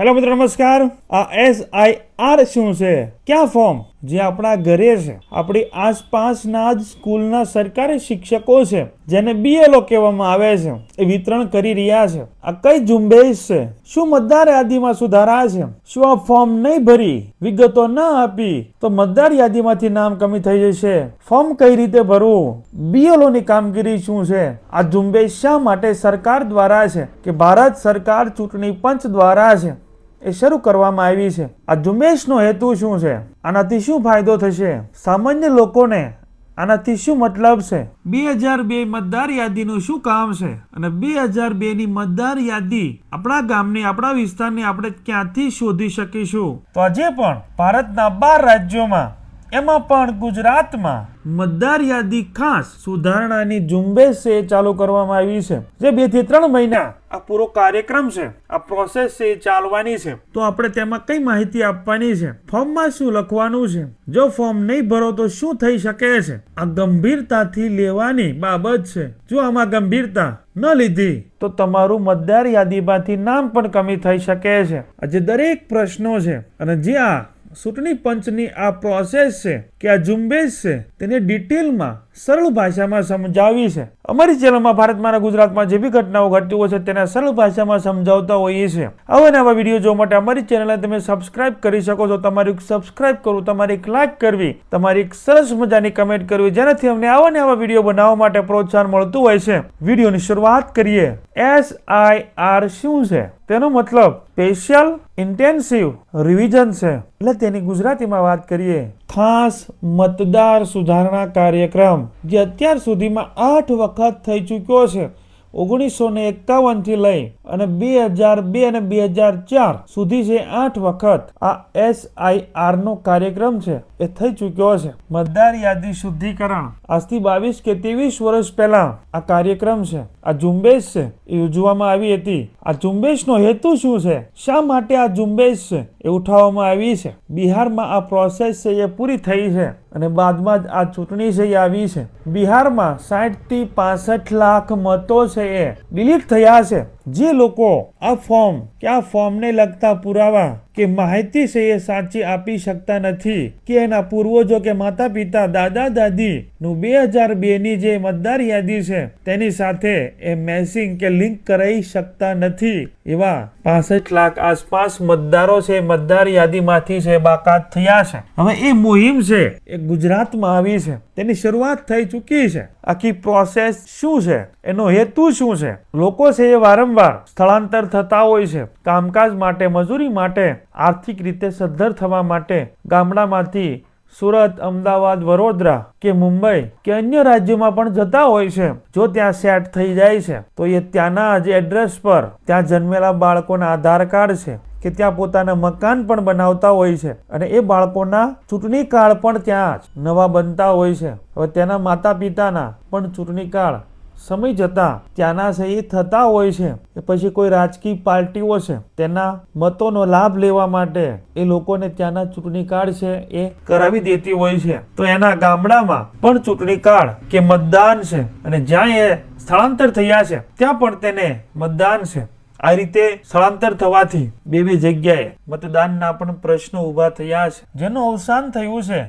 Hello મિત્રો, નમસ્કાર. આ એસ આઈ આર શું છે? ક્યાં ફોર્મ જે આપણા ઘરે છે. આપણી આસપાસના જ સ્કૂલના સરકારી શિક્ષકો છે, જેને બીએલઓ કહેવામાં આવે છે. એ વિતરણ કરી રહ્યા છે. આ કઈ ઝુંબેશ છે? શું મતદાર યાદીમાં સુધારા છે? શું આ ફોર્મ નહીં ભરી? વિગતો ન આપી, તો મતદાર યાદીમાંથી નામ કમી થઈ જશે. ફોર્મ કઈ રીતે ભરવું? BLO ની કામગીરી શું છે? આ ઝુંબેશ શા માટે સરકાર દ્વારા છે? કે ભારત સરકાર ચૂંટણી પંચ દ્વારા છે? એ શરૂ કરવામાં આવી છે. આ ઝુંબેશનો હેતુ શું છે? આનાથી શું ફાયદો થશે? સામાન્ય લોકોને આનાથી શું મતલબ છે? બે હજાર બે મતદાર યાદીનું શું કામ છે? અને બે હજાર બે ની મતદાર યાદી આપણા ગામની, આપણા વિસ્તારની આપણે ક્યાંથી શોધી શકીશું? તો આજે પણ ભારતના બાર રાજ્યોમાં, એમાં પણ ગુજરાતમાં મતદાર યાદી ખાસ સુધારણાની ઝુંબેશ છે ચાલુ કરવામાં આવી છે. જે બેથી ત્રણ મહિના આ પૂરો કાર્યક્રમ છે, આ પ્રોસેસ છે ચાલવાની છે. તો આપણે તેમાં કઈ માહિતી આપવાની છે? ફોર્મમાં શું લખવાનું છે? જો ફોર્મ નહીં ભરો તો શું થઈ શકે છે? આ ગંભીરતાથી લેવાની બાબત છે. જો આમાં ગંભીરતા ન લીધી તો તમારું મતદાર યાદીમાંથી નામ પણ કમી થઈ શકે છે. આજે દરેક પ્રશ્નો છે અને જે આ ચૂંટણી પંચની આ પ્રોસેસ છે કે આ ઝુંબેશ છે તેને ડિટેલમાં સરળ ભાષામાં સમજાવી છે. અમારી ચેનલમાં ભારતમાં ગુજરાતમાં જે બી ઘટનાઓ ઘટતી હોય છે તેને સરળ ભાષામાં સમજાવતા હોઈએ છીએ. આવા નવા વીડિયો જોવા માટે અમારી ચેનલને તમે સબસ્ક્રાઇબ કરી શકો છો. તમારે સબસ્ક્રાઇબ કરવું, તમારે એક લાઇક કરવી, તમારી એક સરસ મજાની કમેન્ટ કરવી, જેનાથી અમને આવા ને આવા વીડિયો બનાવવા માટે પ્રોત્સાહન મળતું હોય છે. વિડીયોની શરૂઆત કરીએ. એસ આઈ આર શું છે? તેનો મતલબ સ્પેશિયલ ઇન્ટેન્સિવ રિવિઝન છે. એટલે તેની ગુજરાતીમાં વાત કરીએ, ખાસ મતદાર સુધારણા કાર્યક્રમ, જે અત્યાર સુધીમાં આઠ વખત થઈ ચૂક્યો છે. ઓગણીસો ને એકાવનથી લઈ અને બે હજાર બે અને બે હજાર ચાર સુધી જે આઠ વખત આ એસ આઈ આર નો કાર્યક્રમ છે, એ થઈ ચૂક્યો છે મતદાર યાદી શુદ્ધિકરણ. આજથી બાવીસ કે ત્રેવીસ વર્ષ પહેલા આ કાર્યક્રમ છે, આ ઝુંબેશ છે, એ યોજવામાં આવી હતી. આ ઝુંબેશનો હેતુ શું છે? શા માટે આ ઝુંબેશ છે, એ ઉઠાવવામાં આવી છે? બિહારમાં આ પ્રોસેસ છે, એ પૂરી થઈ છે. અને બાદમાં જ આ ચૂંટણી છે એ આવી છે, બિહારમાં સાઠથી પાસઠ લાખ મતો છે એ ડિલીટ થયા છે. જે લોકો આ ફોર્મ કે આ ફોર્મને લગતા પુરાવા કે માહિતી છે એ સાચી આપી શકતા નથી કે એના પૂર્વજો કે માતા પિતા દાદા દાદી નું બે હજાર બે ની જે મતદાર યાદી છે તેની સાથે એ મેસિંગ કે લિંક કરાઈ શકતા નથી એવા પાસઠ લાખ આસપાસ મતદારો છે મતદાર યાદીમાંથી છે બાકાત થયા છે. હવે એ મુહિમ છે એ ગુજરાતમાં આવી છે. તેની શરૂઆત થઈ ચૂકી છે. આખી પ્રોસેસ શું છે? એનો હેતુ શું છે? લોકો છે એ વારંવાર સ્થળાંતર થતા હોય છે. કામકાજ માટે, મજૂરી માટે, આર્થિક રીતે સદ્ધર થવા માટે ગામડામાંથી સુરત, અમદાવાદ, વડોદરા કે મુંબઈ કે અન્ય રાજ્યોમાં પણ જતા હોય છે, જો ત્યાં સેટ થઈ જાય છે, તો એ ત્યાંના જે એડ્રેસ પર ત્યાં જન્મેલા બાળકોના આધાર કાર્ડ છે કે ત્યાં પોતાના મકાન પણ બનાવતા હોય છે અને એ બાળકોના ચૂંટણી કાર્ડ પણ ત્યાં જ નવા બનતા હોય છે. હવે તેના માતા પિતાના પણ ચૂંટણી કાર્ડ સમય જતા ત્યાંના સહી થતા હોય છે કે પછી કોઈ રાજકીય પાર્ટીઓ છે, તેના મતોનો લાભ લેવા માટે એ લોકોને ત્યાંના ચૂંટણી કાર્ડ છે એ કરાવી દેતી હોય છે. તો એના ગામડામાં પણ ચૂંટણી કાર્ડ કે મતદાન છે અને જ્યાં એ સ્થળાંતર થયા છે, ત્યાં પણ તેને મતદાન છે. આ રીતે સ્થળાંતર થવાથી બે બે જગ્યાએ મતદાનના પણ પ્રશ્નો ઊભા થયા છે. જેનું અવસાન થયું છે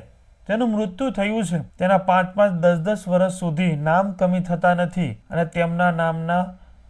તેનું મૃત્યુ થયું છે. તેના પાંચ પાંચ દસ દસ વર્ષ સુધી નામ કમી થતા નથી અને તેમના નામના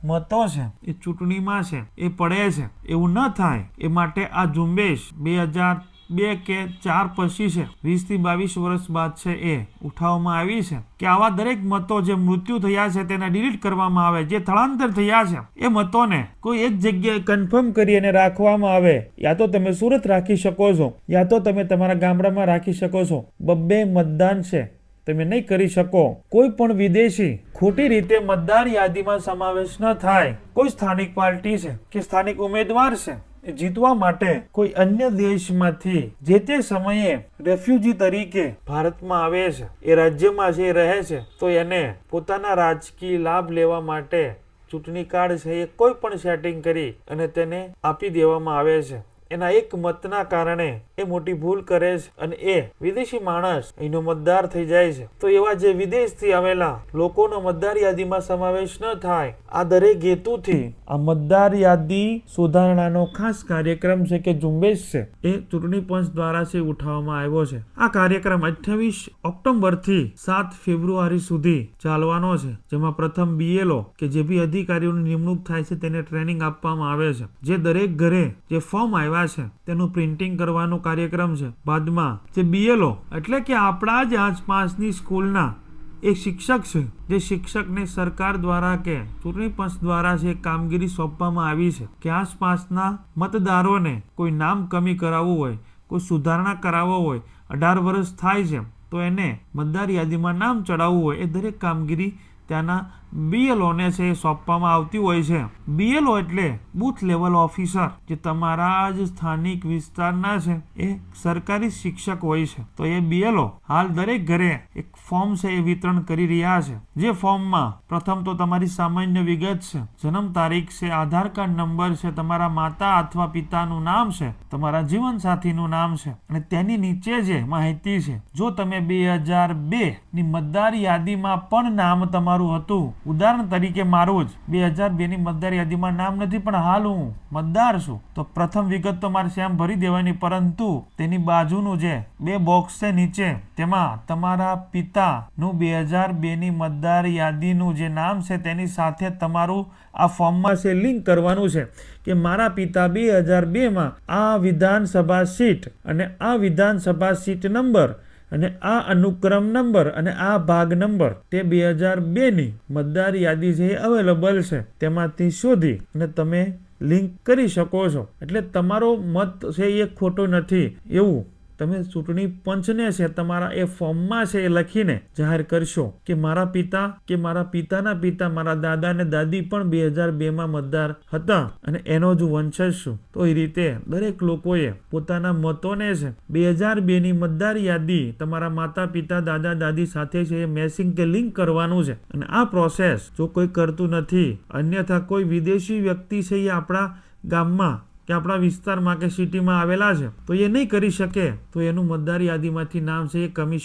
મતો છે. એ ચૂંટણીમાં છે, એ પડે છે, એવું ન થાય. એ માટે આ ઝુંબેશ બે હજાર બે કે ચાર પછી છે. વીસથી બાવીસ વર્ષ બાદ છે એ. ઉઠાવવામાં આવી છે કે આવા દરેક મતો જે મૃત્યુ થયા છે તેને ડિલીટ કરવામાં આવે, જે સ્થળાંતર થયા છે, એ મતોને કોઈ એક જગ્યાએ કન્ફર્મ કરી અને રાખવામાં આવે. યા તો તમે સુરત રાખી શકો છો, યા તો તમે તમારા ગામડામાં રાખી શકો છો. બબ્બે મતદાન છે, તમે નહીં કરી શકો. કોઈ પણ વિદેશી ખોટી રીતે મતદાર યાદીમાં સમાવેશ ન થાય. કોઈ સ્થાનિક પાર્ટી છે કે સ્થાનિક ઉમેદવાર છે જીતવા માટે કોઈ અન્ય દેશમાંથી જે તે સમયે રેફ્યુજી તરીકે ભારતમાં આવે છે, એ રાજ્યમાં જે રહે છે, તો એને પોતાના રાજકીય લાભ લેવા માટે ચૂંટણી કાર્ડ છે એ કોઈ પણ સેટિંગ કરી અને તેને આપી દેવામાં આવે છે. એના એક મતના કારણે એ મોટી ભૂલ કરે છે અને એ વિદેશી માણસ અહીંનો મતદાર થઈ જાય છે. તો એવા જે વિદેશથી આવેલા લોકોનો મતદાર યાદીમાં સમાવેશ ન થાય, આ દરેક હેતુથી આ મતદાર યાદી સુધારણાનો ખાસ કાર્યક્રમ છે કે ઝુંબેશ છે, એ ચૂંટણી પંચ દ્વારા છે ઉઠાવવામાં આવ્યો છે. આ કાર્યક્રમ અઠ્યાવીસ ઓક્ટોબરથી સાત ફેબ્રુઆરી સુધી ચાલવાનો છે, જેમાં પ્રથમ બીએલઓ કે જે બી અધિકારીઓની નિમણૂક થાય છે તેને ટ્રેનિંગ આપવામાં આવે છે. જે દરેક ઘરે જે ફોર્મ આવ્યા છે. તેનું પ્રિન્ટિંગ કરવાનો કાર્યક્રમ છે. બાદમાં જે બીએલઓ એટલે કે આપણા જ આસપાસની સ્કૂલના એક શિક્ષક છે, જે શિક્ષકને સરકાર દ્વારા કે ચૂંટણી પંચ દ્વારા જે કામગીરી સોંપવામાં આવી છે, કે આસપાસના મતદારોને કોઈ નામ કમી કરાવવું હોય, કોઈ સુધારણા કરાવવો હોય, અઢાર વર્ષ થાય છે, તો એને મતદાર યાદીમાં નામ ચડાવવું હોય, એ દરેક કામગીરી ત્યાંના બીએલઓને છે એ સોંપવામાં આવતી હોય છે. બીએલઓ એટલે બૂથ લેવલ ઓફિસર, જે તમારા જ સ્થાનિક વિસ્તારના છે. એ સરકારી શિક્ષક હોય છે. તો એ બીએલઓ હાલ દરેક ઘરે એક ફોર્મ છે, એ વિતરણ કરી રહ્યા છે. જે ફોર્મમાં પ્રથમ તો તમારી સામાન્ય વિગત છે. જન્મ તારીખ છે, આધાર કાર્ડ નંબર છે, તમારા માતા અથવા પિતાનું નામ છે, તમારા જીવન સાથીનું નામ છે અને તેની નીચે જે માહિતી છે. જો તમે બે હજાર બે ની મતદાર યાદીમાં પણ નામ તમારું હતું ઉદાહરણ તરીકે મારું જ બે હજાર બેની મતદાર યાદીમાં નામ નથી, પણ હાલ હું મતદાર છું. તો પ્રથમ વિગત તો મારે શ્યામ ભરી દેવાની, પરંતુ તેની બાજુનું જે બે બોક્સ છે નીચે, તેમાં તમારા પિતાનું બે હજાર બેની મતદાર યાદીનું જે નામ છે, તેની સાથે તમારું આ ફોર્મમાં છે, લિંક કરવાનું છે કે મારા પિતા બે હજાર બેમાં આ વિધાનસભા સીટ અને આ વિધાનસભા સીટ નંબર અને આ અનુક્રમ નંબર અને આ ભાગ નંબર તે બે હજાર બેની મતદાર યાદી જે અવેલેબલ છે તેમાંથી શોધી અને તમે લિંક કરી શકો છો. એટલે તમારો મત છે એ ખોટો નથી એવું તમે ચૂંટણી પંચને છે, તમારા એ ફોર્મમાં છે એ લખીને જાહેર કરશો કે મારા પિતા કે મારા પિતાના પિતા, મારા દાદા અને દાદી પણ બે હજાર બેમાં મતદાર હતા અને એનો જ વંશજ છું. તો એ રીતે દરેક લોકોએ પોતાના મતોને છે, બે હજાર બેની મતદાર યાદી તમારા માતા, પિતા, દાદા, દાદી સાથે છે એ મેસિંગ કે લિંક કરવાનું છે. અને આ પ્રોસેસ જો કોઈ કરતું નથી, અન્યથા કોઈ વિદેશી વ્યક્તિ છે એ આપણા ગામમાં કે આપણા વિસ્તારમાં કે સિટીમાં આવેલા છે, તો એ નહીં કરી શકે. તો એનું મતદાર યાદીમાંથી નામ છે, એ કમી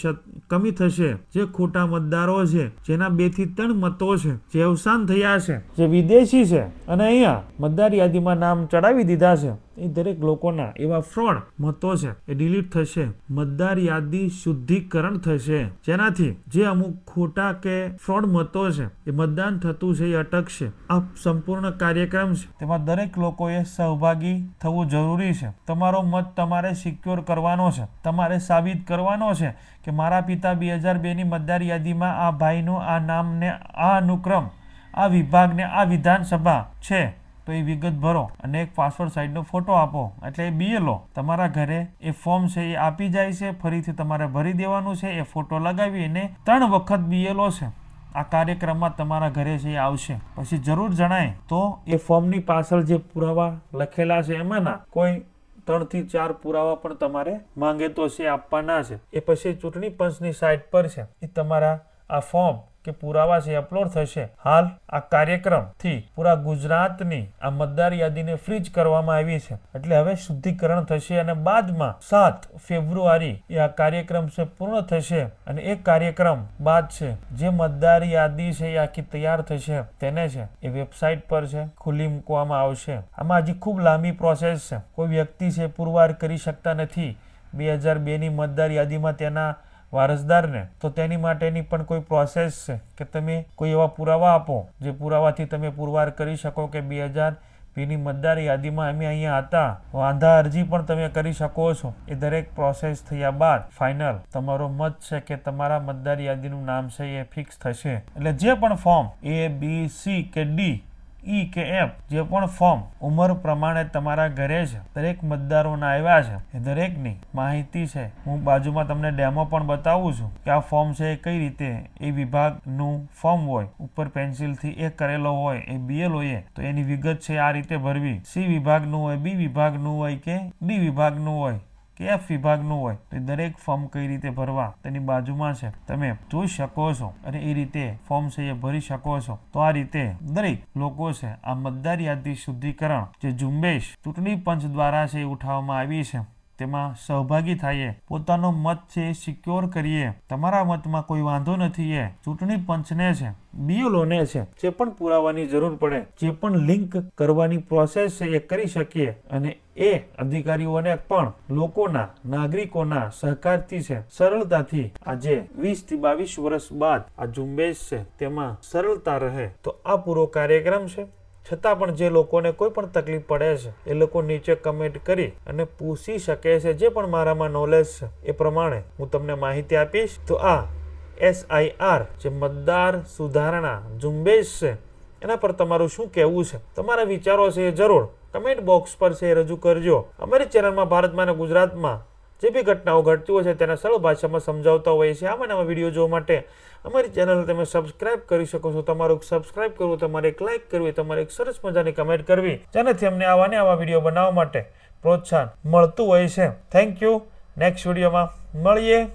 કમી થશે. જે ખોટા મતદારો છે, જેના બેથી ત્રણ મતો છે, જે અવસાન થયા છે, જે વિદેશી છે, અને અહીંયા મતદાર યાદીમાં નામ ચડાવી દીધા છે, એ દરેક લોકોના એવા ફ્રોડ મતો છે, એ ડિલીટ થશે. મતદાર યાદી શુદ્ધિકરણ થશે. જેનાથી જે અમુક ખોટા કે ફ્રોડ મતો છે, એ મતદાન થતું છે, એ અટકશે. આ સંપૂર્ણ કાર્યક્રમ છે. તેમાં દરેક લોકોએ સહભાગી થવું જરૂરી છે. તમારો મત તમારે સિક્યોર કરવાનો છે. તમારે સાબિત કરવાનો છે કે મારા પિતા બે હજાર બેની મતદાર યાદીમાં આ ભાઈનું આ નામને આ અનુક્રમ, આ વિભાગને આ વિધાનસભા છે. તો એ વિગત ભરો અને એક પાસવર્ડ સાઇડનો ફોટો આપો. એટલે એ બીએલઓ તમારા ઘરે એ ફોર્મ છે એ આપી જાય છે. ફરીથી તમારે ભરી દેવાનું છે. એ ફોટો લગાવીને ત્રણ વખત બીએલઓ છે. આ કાર્યક્રમમાં તમારા ઘરે છે એ આવશે, પછી જરૂર જણાય. તો એ ફોર્મની પાછળ જે પુરાવા લખેલા છે, એમાંના કોઈ ત્રણથી ચાર પુરાવા પણ તમારે માંગે તો છે, આપવાના છે. એ પછી ચૂંટણી પંચની સાઇટ પર છે. એ તમારા આ ફોર્મ કે પુરાવા છે અપલોડ થશે. હાલ આ કાર્યક્રમથી પૂરા ગુજરાતની આ મતદાર યાદીને ફ્રીજ કરવામાં આવી છે. એટલે હવે શુદ્ધિકરણ થશે અને બાદમાં સાત ફેબ્રુઆરી એ આ કાર્યક્રમ છે પૂર્ણ થશે અને એ કાર્યક્રમ બાદ છે જે મતદાર યાદી છે એ આખી તૈયાર થશે. તેને છે એ વેબસાઇટ પર છે ખુલ્લી મૂકવામાં આવશે. આમાં હજી ખૂબ લાંબી પ્રોસેસ છે. કોઈ વ્યક્તિ છે પુરવાર કરી શકતા નથી. બે હજાર બેની મતદાર યાદીમાં તેના વારસદારને, તો તેની માટેની પણ કોઈ પ્રોસેસ છે કે તમે કોઈ એવા પુરાવા આપો, જે પુરાવાથી તમે પુરવાર કરી શકો કે બે હજાર પીની મતદાર યાદીમાં અમે અહીંયા હતા. વાંધા અરજી પણ તમે કરી શકો છો. એ દરેક પ્રોસેસ થયા બાદ ફાઇનલ તમારો મત છે કે તમારા મતદાર યાદીનું નામ છે એ ફિક્સ થશે. એટલે જે પણ ફોર્મ એ બી સી કે ડી ઈ કે એફ જે પણ ફોર્મ ઉંમર પ્રમાણે તમારા ઘરે છે, દરેક મતદારોના આવ્યા છે, એ દરેકની માહિતી છે. હું બાજુમાં તમને ડેમો પણ બતાવું છું કે આ ફોર્મ છે એ કઈ રીતે, એ વિભાગનું ફોર્મ હોય, ઉપર પેન્સિલથી એ કરેલો હોય, એ બીએલ હોય તો એની વિગત છે આ રીતે ભરવી. સી વિભાગનું હોય, બી વિભાગનું હોય કે ડી વિભાગનું હોય. કે વિભાગનું હોય, તો દરેક ફોર્મ કઈ રીતે ભરવા તેની બાજુમાં છે. તમે જોઈ શકો છો અને એ રીતે ફોર્મ છે એ ભરી શકો છો. તો આ રીતે દરેક લોકો છે, આ મતદાર યાદી શુદ્ધિકરણ, જે ઝુંબેશ ચૂંટણી પંચ દ્વારા છે એ ઉઠાવવામાં આવી છે. તેમાં સહભાગી થઈએ. પોતાનો મત છે એ સિક્યોર કરીએ. તમારા મતમાં કોઈ વાંધો નથી એ. ચૂંટણી પંચને છે, બીઓલોને છે, જે પણ પુરાવાની જરૂર પડે, જે પણ લિંક કરવાની પ્રોસેસ છે એ કરી શકીએ. અને એ અધિકારીઓને પણ લોકોના, નાગરિકોના સહકારથી છે, સરળતાથી આજે વીસથી બાવીસ વર્ષ બાદ આ ઝુંબેશ છે તેમાં સરળતા રહે. તો આ પૂરો કાર્યક્રમ છે. છતાં પણ જે લોકોને કોઈ પણ તકલીફ પડે છે, એ લોકો નીચે કમેન્ટ કરી અને પૂછી શકે છે, જે પણ મારામાં નોલેજ છે, એ પ્રમાણે હું તમને માહિતી આપીશ. તો આ એસઆઈઆર જે મતદાર સુધારણા ઝુંબેશ છે, એના પર તમારું શું કહેવું છે? તમારા વિચારો છે એ જરૂર. કમેન્ટ બોક્સ પર છે એ રજૂ કરજો. અમારી ચેનલમાં ભારતમાં અને ગુજરાતમાં જે બી ઘટનાઓ ઘટતી હોય છે તેના સરળ ભાષામાં સમજાવતા હોઈએ છીએ. આમાં નવા વીડિયો જોવા માટે અમારી ચેનલ તમે સબસ્ક્રાઇબ કરી શકો છો. તમારું સબસ્ક્રાઇબ કરવું, તમારે એક લાઇક કરવી, તમારે એક સરસ મજાની કમેન્ટ કરવી, જેનાથી અમને આવા ને આવા વીડિયો બનાવવા માટે પ્રોત્સાહન મળતું હોય છે. થેન્ક યુ નેક્સ્ટ વિડીયોમાં મળીએ.